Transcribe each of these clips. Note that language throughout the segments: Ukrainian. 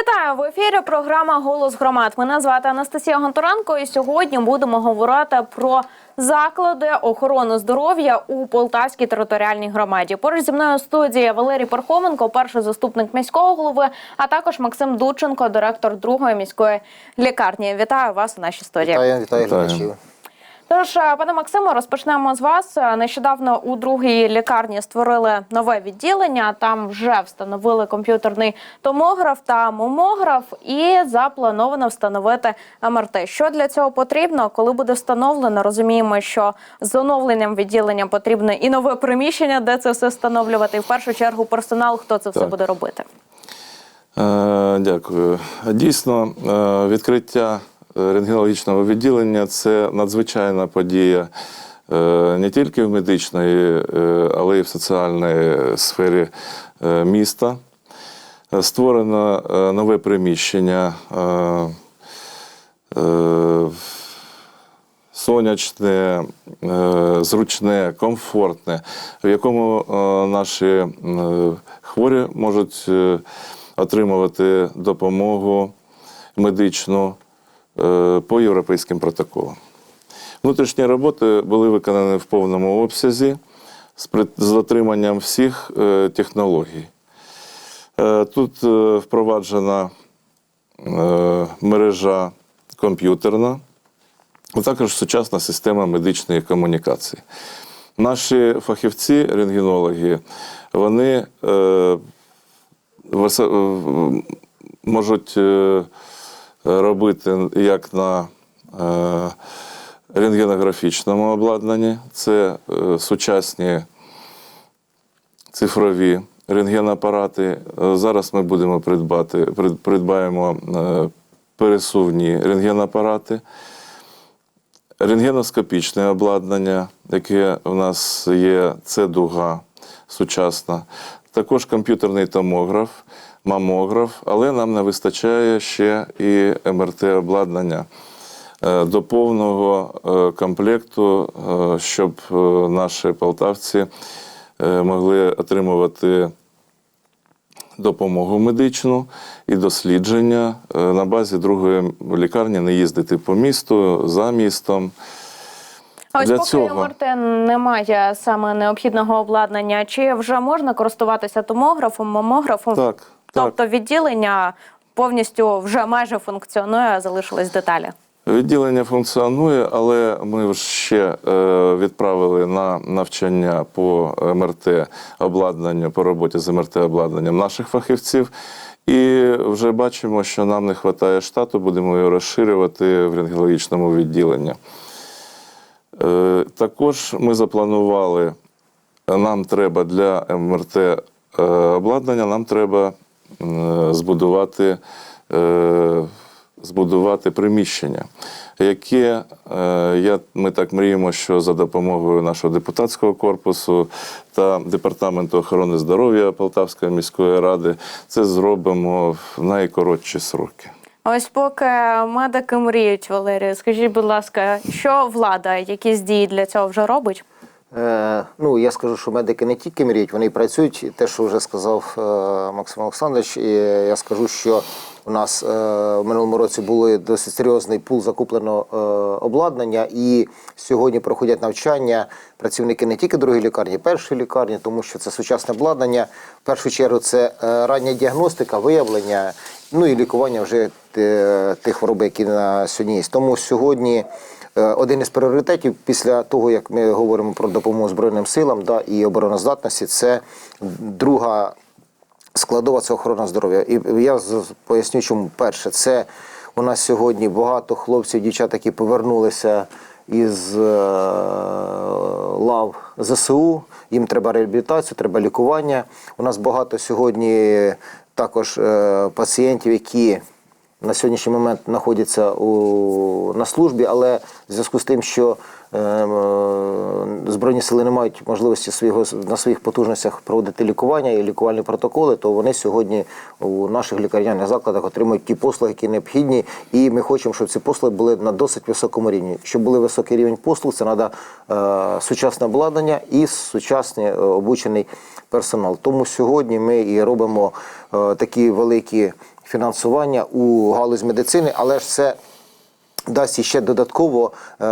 Вітаю в ефірі. Програма Голос громад. Мене звати Анастасія Гонторенко. І сьогодні будемо говорити про заклади охорони здоров'я у Полтавській територіальній громаді. Поруч зі мною у студії Валерій Пархоменко, перший заступник міського голови, а також Максим Дудченко, директор другої міської лікарні. Вітаю вас у нашій студії. Вітаю, вітаю Вітаю. Тож, е, пане Максиме, розпочнемо з вас. Е, Нещодавно у другій лікарні створили нове відділення. Там вже встановили комп'ютерний томограф та мамограф, і заплановано встановити МРТ. Що для цього потрібно? Коли буде встановлено, розуміємо, що з оновленням відділення потрібне і нове приміщення, де це все встановлювати. І в першу чергу персонал, хто це все Так. буде робити. Е, Дякую. Дійсно, е, відкриття рентгенологічного відділення це надзвичайна подія е, не тільки в медичної, е, але й в соціальній сфері е, міста. Створено нове приміщення. Сонячне, зручне, комфортне, в якому наші хворі можуть отримувати допомогу медичну по європейським протоколам. Внутрішні роботи були виконані в повному обсязі з дотриманням всіх е, технологій. Е, Тут е, впроваджена е, мережа комп'ютерна, а також сучасна система медичної комунікації. Наші фахівці, рентгенологи, вони е, е, можуть е, робити як на е, рентгенографічному обладнанні, це е, сучасні цифрові рентгенапарати. Е, Зараз ми будемо придбати, придбаємо пересувні рентгенапарати, рентгеноскопічне обладнання, яке в нас є, це дуга сучасна, також комп'ютерний томограф, мамограф, але нам не вистачає ще і МРТ-обладнання е, до повного е, комплекту, е, щоб наші полтавці могли отримувати допомогу медичну і дослідження на базі другої лікарні, не їздити по місту, за містом. А ось Для поки цього- МРТ немає саме необхідного обладнання, чи вже можна користуватися томографом, мамографом? Так. Тобто відділення повністю вже майже функціонує, а залишились деталі. Відділення функціонує, але ми ще е, відправили на навчання по МРТ обладнанню, по роботі з МРТ обладнанням наших фахівців. І вже бачимо, що нам не вистачає штату, будемо його розширювати в рентгенологічному відділенні. Е, Також ми запланували, нам треба для МРТ е, обладнання, нам треба збудувати, е, збудувати приміщення, яке е, я, ми так мріємо, що за допомогою нашого депутатського корпусу та департаменту охорони здоров'я Полтавської міської ради це зробимо в найкоротші сроки. Ось поки медики мріють, Валерію, скажіть, будь ласка, що влада, якісь дії для цього вже робить? Е, ну, я скажу, що медики не тільки мріють, вони працюють. Те, що вже сказав е, Максим Олександрович, і я скажу, що у нас е, в минулому році були досить серйозний пул закуплено е, обладнання, і сьогодні проходять навчання працівники не тільки другої лікарні, першої лікарні, тому що це сучасне обладнання. В першу чергу це рання діагностика, виявлення, ну і лікування вже тих хвороб, які на сьогодні є. Тому сьогодні. Е, Один із пріоритетів після того, як ми говоримо про допомогу Збройним силам да, і обороноздатності, це друга складова це охорона здоров'я. І я поясню, чому перше, це у нас сьогодні багато хлопців, дівчат, які повернулися із е, лав ЗСУ. Їм треба реабілітацію, треба лікування. У нас багато сьогодні також е, пацієнтів, які на сьогоднішній момент знаходяться у, на службі, але в зв'язку з тим, що е, е, Збройні сили не мають можливості свого, на своїх потужностях проводити лікування і лікувальні протоколи, то вони сьогодні у наших лікарняних закладах отримують ті послуги, які необхідні. І ми хочемо, щоб ці послуги були на досить високому рівні. Щоб були високий рівень послуг, це треба е, сучасне обладнання і сучасний е, обучений персонал. Тому сьогодні ми і робимо е, такі великі фінансування у галузь медицини, але ж це дасть ще додатково е,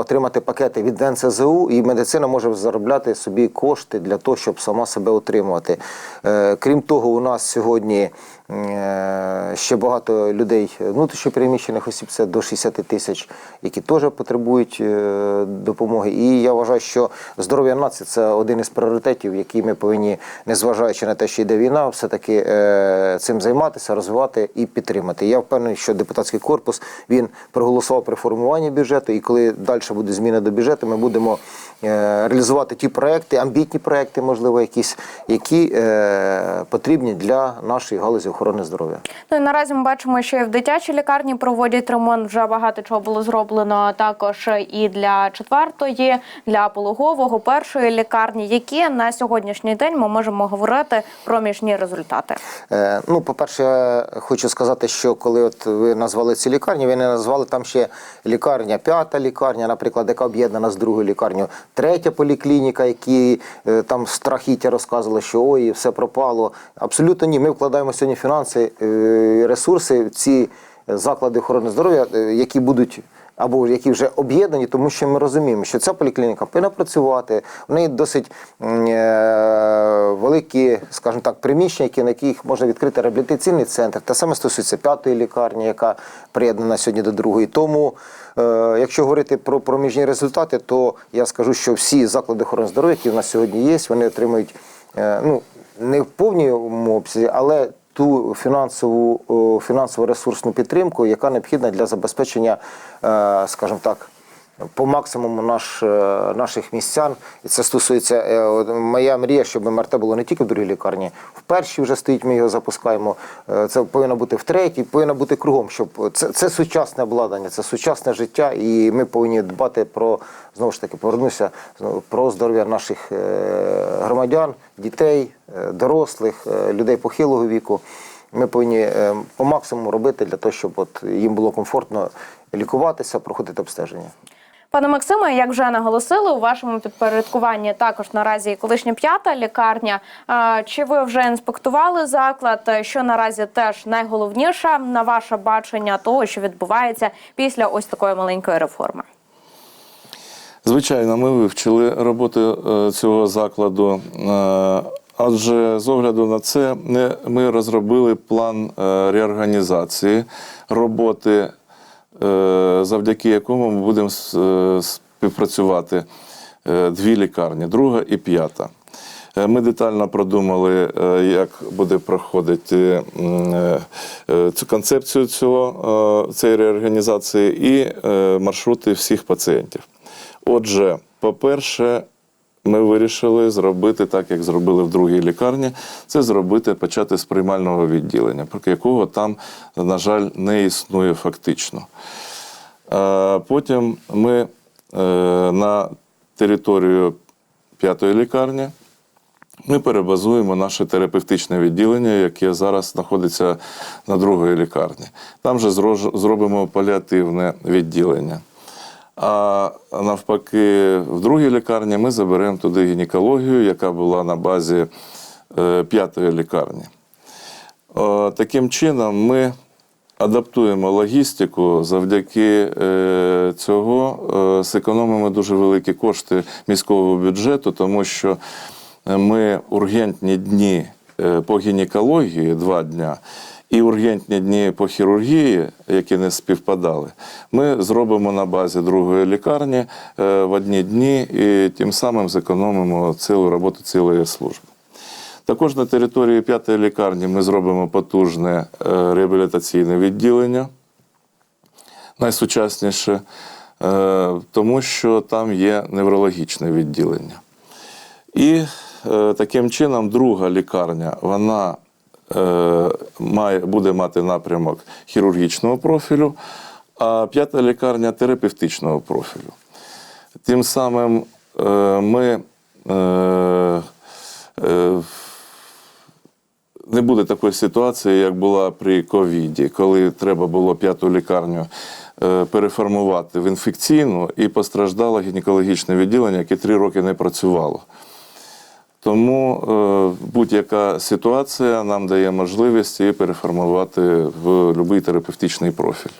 отримати пакети від НСЗУ, і медицина може заробляти собі кошти для того, щоб сама себе утримувати. Е, крім того, у нас сьогодні е, ще багато людей внутрішньопереміщених осіб, це до 60 тисяч, які теж потребують е, допомоги. І я вважаю, що здоров'я нації це один із пріоритетів, які ми повинні, незважаючи на те, що йде війна, все-таки е, цим займатися, розвивати і підтримати. Я впевнений, що депутатський корпус він проголосував при формуванні бюджету, і коли далі буде зміна до бюджету, ми будемо е, реалізувати ті проекти, амбітні проекти, можливо, якісь, які е, потрібні для нашої галузі охорони здоров'я. Ну і наразі ми бачимо, що і в дитячій лікарні проводять ремонт. Вже багато чого було зроблено також і для четвертої, для пологового, першої лікарні. Які на сьогоднішній день ми можемо говорити про міжні результати? Е, Ну, по-перше, хочу сказати, що коли от ви назвали ці лікарні, ви не назвали там ще лікарня, п'ята лікарня, наприклад, яка об'єднана з другою лікарнею, третя поліклініка, які е, там страхіття розказували, що ой, все пропало. Абсолютно ні. Ми вкладаємо сьогодні фінанси е, ресурси в ці заклади охорони здоров'я, е, які будуть або які вже об'єднані, тому що ми розуміємо, що ця поліклініка повинна працювати. В неї досить е, великі, скажімо так, приміщення, на яких можна відкрити реабілітаційний центр. Те саме стосується п'ятої лікарні, яка приєднана сьогодні до другої. Тому, е, якщо говорити про проміжні результати, то я скажу, що всі заклади охорони здоров'я, які в нас сьогодні є, вони отримують е, ну, не в повному обсязі, але ту фінансову, о, фінансово ресурсну підтримку, яка необхідна для забезпечення, е, скажімо так, по максимуму наш, е, наших містян. І це стосується е, моя мрія, щоб МРТ було не тільки в другій лікарні, в першій вже стоїть, ми його запускаємо. Е, Це повинно бути в третій, повинно бути кругом. Щоб це, це сучасне обладнання, це сучасне життя, і ми повинні дбати про знову ж таки повернуся про здоров'я наших громадян, дітей, дорослих, людей похилого віку. Ми повинні по максимуму робити для того, щоб от їм було комфортно лікуватися, проходити обстеження. Пане Максиме, як вже наголосили, у вашому підпорядкуванні також наразі колишня п'ята лікарня. Чи ви вже інспектували заклад? Що наразі теж найголовніше на ваше бачення того, що відбувається після ось такої маленької реформи? Звичайно, ми вивчили роботу е, цього закладу. е, Адже з огляду на це не- ми розробили план е, реорганізації роботи, е, завдяки якому ми будемо е, співпрацювати е, дві лікарні, друга і п'ята. Е, Ми детально продумали, е, як буде проходити е, е, цю концепцію цього, е, цієї реорганізації і е, маршрути всіх пацієнтів. Отже, по-перше, ми вирішили зробити так, як зробили в другій лікарні. Це зробити почати з приймального відділення, про якого там, на жаль, не існує фактично. Потім ми е, на територію п'ятої лікарні ми перебазуємо наше терапевтичне відділення, яке зараз знаходиться на другої лікарні. Там же зробимо паліативне відділення. А навпаки, в другій лікарні ми заберемо туди гінекологію, яка була на базі е, п'ятої лікарні. Е, Таким чином, ми адаптуємо логістику. Завдяки е, цього зекономимо дуже великі кошти міського бюджету, тому що ми ургентні дні по гінекології два дня. І ургентні дні по хірургії, які не співпадали, ми зробимо на базі другої лікарні е, в одні дні і тим самим зекономимо цілу роботу цілої служби. Також на території п'ятої лікарні ми зробимо потужне е, реабілітаційне відділення, найсучасніше, е, тому що там є неврологічне відділення. І таким чином друга лікарня вона має, буде мати напрямок хірургічного профілю, а п'ята лікарня терапевтичного профілю. Тим самим е, ми е, е, не буде такої ситуації, як була при ковіді, коли треба було п'яту лікарню е, переформувати в інфекційну і постраждало гінекологічне відділення, яке три роки не працювало. Тому е, будь-яка ситуація нам дає можливість її переформувати в будь-який терапевтичний профіль.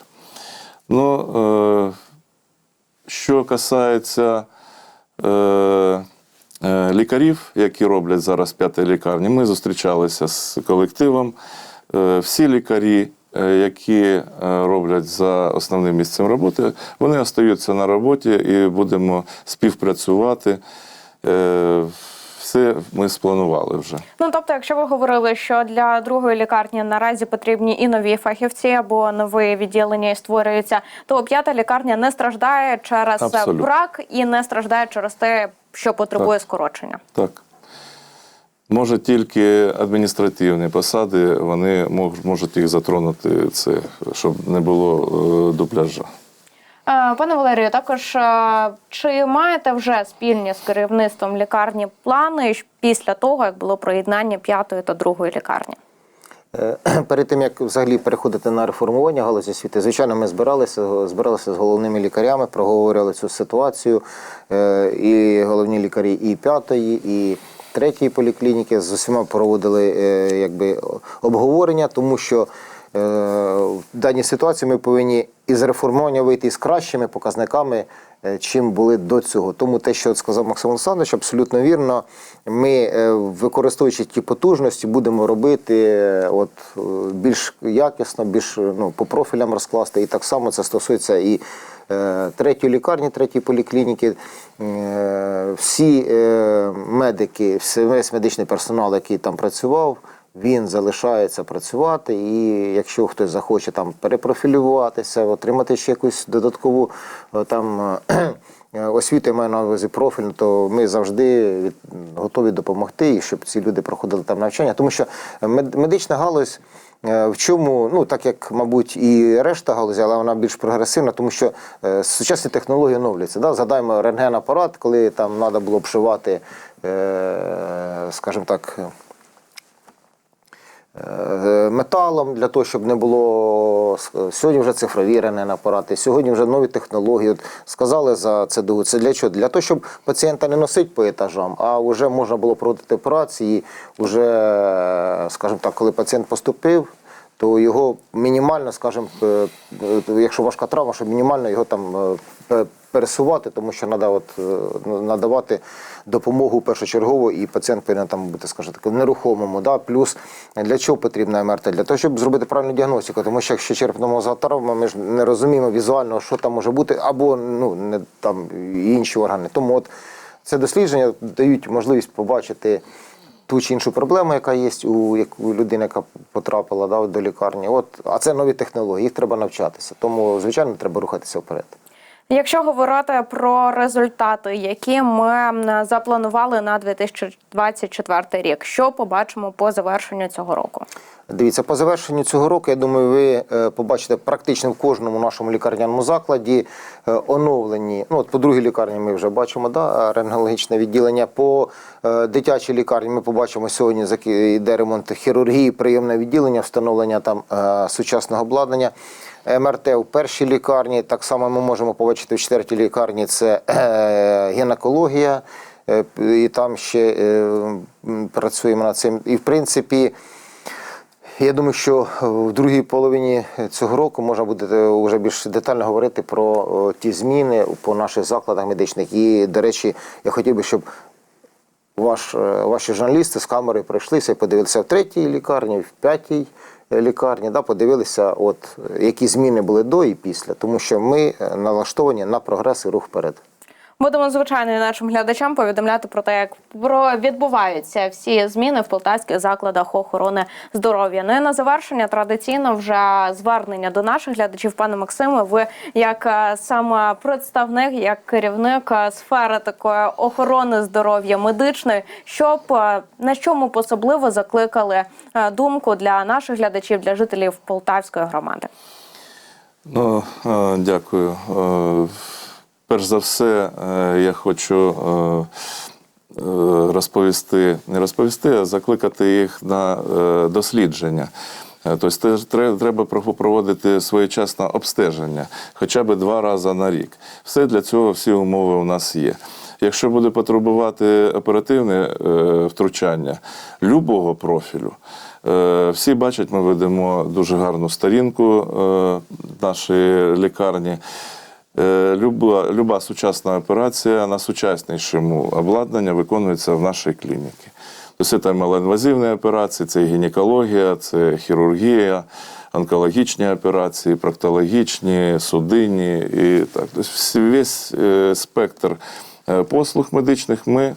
Ну, е, що касається е, лікарів, які роблять зараз п'ятій лікарні, ми зустрічалися з колективом. Всі лікарі, які роблять за основним місцем роботи, вони остаються на роботі і будемо співпрацювати. Е, все ми спланували вже. Ну тобто, якщо ви говорили, що для другої лікарні наразі потрібні і нові фахівці або нові відділення і створюються, то п'ята лікарня не страждає через Абсолютно. брак і не страждає через те, що потребує скорочення. Так. Може, тільки адміністративні посади, вони мож- можуть їх затронути, це, щоб не було е, дубляжа. Е, Пане Валерію, також е, чи маєте вже спільні з керівництвом лікарні плани після того, як було приєднання п'ятої та другої лікарні? Е, Перед тим як взагалі переходити на реформування галузі освіти, звичайно, ми збиралися, збиралися з головними лікарями, проговорювали цю ситуацію. І головні лікарі і п'ятої, і третьої поліклініки з усіма проводили якби обговорення, тому що в даній ситуації ми повинні із реформування вийти з кращими показниками, е, чим були до цього. Тому те, що сказав Максим Олександрович, абсолютно вірно. Ми, е, використовуючи ті потужності, будемо робити е, от, е, більш якісно, більш е, ну, по профілям розкласти. І так само це стосується і е, третьої лікарні, третьої поліклініки. Е, Всі е, медики, весь медичний персонал, який там працював, він залишається працювати, і якщо хтось захоче там перепрофілюватися, отримати ще якусь додаткову е, там е, освіту, я маю на увазі профіль, то ми завжди готові допомогти, і щоб ці люди проходили там навчання. Тому що медична галузь. е, В чому, ну так як, мабуть, і решта галузі, але вона більш прогресивна, тому що сучасні технології оновлюються. Да? Згадаємо рентген-апарат, коли там треба було обшивати, скажімо так, металом для того, щоб не було сьогодні вже цифрові рентген-апарати, сьогодні вже нові технології. От сказали за ЦДУ. Це для чого? Для того, щоб пацієнта не носить по етажам, а вже можна було проводити операції. Уже, скажімо так, коли пацієнт поступив. То його мінімально, скажімо, е, е, якщо важка травма, щоб мінімально його там е, пересувати, тому що треба от, надавати допомогу першочергово, і пацієнт повинен там бути, скажімо так, нерухомому. Да? Плюс для чого потрібна МРТ? Для того, щоб зробити правильну діагностику, тому що якщо черепно-мозгова травма, ми ж не розуміємо візуально, що там може бути, або ну, не, там, інші органи. Тому от це дослідження дають можливість побачити ту чи іншу проблему, яка є у, людини, яка потрапила да, до лікарні. От, а це нові технології, їх треба навчатися. Тому, звичайно, треба рухатися вперед. Якщо говорити про результати, які ми запланували на 2024 рік, що побачимо по завершенню цього року? Дивіться, по завершенню цього року, я думаю, ви е, побачите практично в кожному нашому лікарняному закладі е, оновлені. Ну, от по другій лікарні ми вже бачимо да, рентгенологічне відділення. По е, дитячій лікарні ми побачимо сьогодні йде ремонт хірургії, прийомне відділення, встановлення там сучасного обладнання. МРТ в першій лікарні, так само ми можемо побачити в четвертій лікарні це е, гінекологія, е, і там ще е, працюємо над цим. І в принципі. Я думаю, що в другій половині цього року можна буде вже більш детально говорити про ті зміни по наших закладах медичних. І, до речі, я хотів би, щоб ваш, ваші журналісти з камери прийшлися і подивилися в третій лікарні, в п'ятій лікарні, да, подивилися, от, які зміни були до і після, тому що ми е, налаштовані на прогрес і рух вперед. Будемо звичайно і нашим глядачам повідомляти про те, як про відбуваються всі зміни в полтавських закладах охорони здоров'я. Ну і на завершення традиційно вже звернення до наших глядачів, пане Максиме. Ви як е, саме представник, як керівник е, сфери такої охорони здоров'я медичної, щоб е, на чому особливо закликали думку для наших глядачів, для жителів Полтавської громади. Ну, дякую. Перш за все, е, я хочу е, е, розповісти, не розповісти, а закликати їх на дослідження. Тобто треба проводити своєчасне обстеження хоча б два рази на рік. Все для цього, всі умови у нас є. Якщо буде потребувати оперативне втручання любого профілю, всі бачать, ми ведемо дуже гарну сторінку нашої лікарні. Е, Люба, люба сучасна операція на сучаснішому обладнанні виконується в нашій клініці. Тобто це малоінвазивні операції, це гінекологія, це хірургія, онкологічні операції, проктологічні, судинні і так. Тобто весь е, спектр е, послуг медичних ми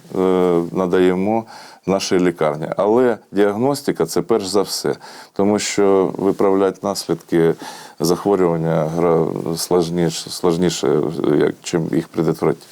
надаємо в нашій лікарні. Але діагностика це перш за все, тому що виправляти наслідки захворювання гра- складніше, як чим їх предотвратити.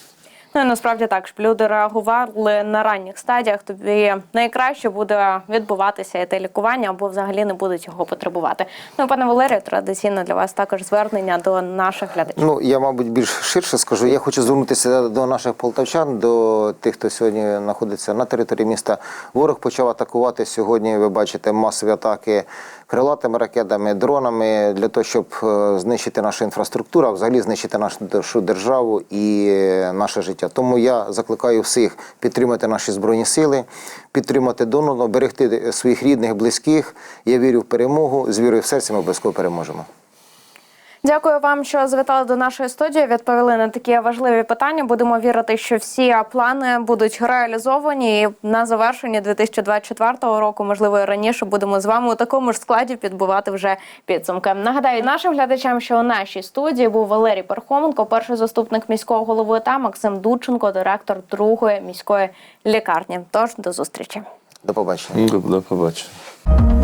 Ну і насправді так, щоб люди реагували на ранніх стадіях. Тобі найкраще буде відбуватися і те лікування, або взагалі не будуть його потребувати. Ну, пане Валерію, традиційно для вас також звернення до наших глядачів. Ну, я, мабуть, більш ширше скажу. Я хочу звернутися до наших полтавчан, до тих, хто сьогодні знаходиться на території міста. Ворог почав атакувати сьогодні. Ви бачите масові атаки крилатими ракетами, дронами для того, щоб е, знищити нашу інфраструктуру, а взагалі знищити нашу державу і наше життя. Тому я закликаю всіх підтримати наші збройні сили, підтримати донорно, берегти своїх рідних, близьких. Я вірю в перемогу. З вірою в серці ми обов'язково переможемо. Дякую вам, що завітали до нашої студії. Відповіли на такі важливі питання. Будемо вірити, що всі плани будуть реалізовані. І на завершенні 2024 року, можливо, і раніше будемо з вами у такому ж складі підбивати вже підсумки. Нагадаю нашим глядачам, що у нашій студії був Валерій Пархоменко, перший заступник міського голови, та Максим Дудченко, директор другої міської лікарні. Тож до зустрічі. До побачення. До побачення.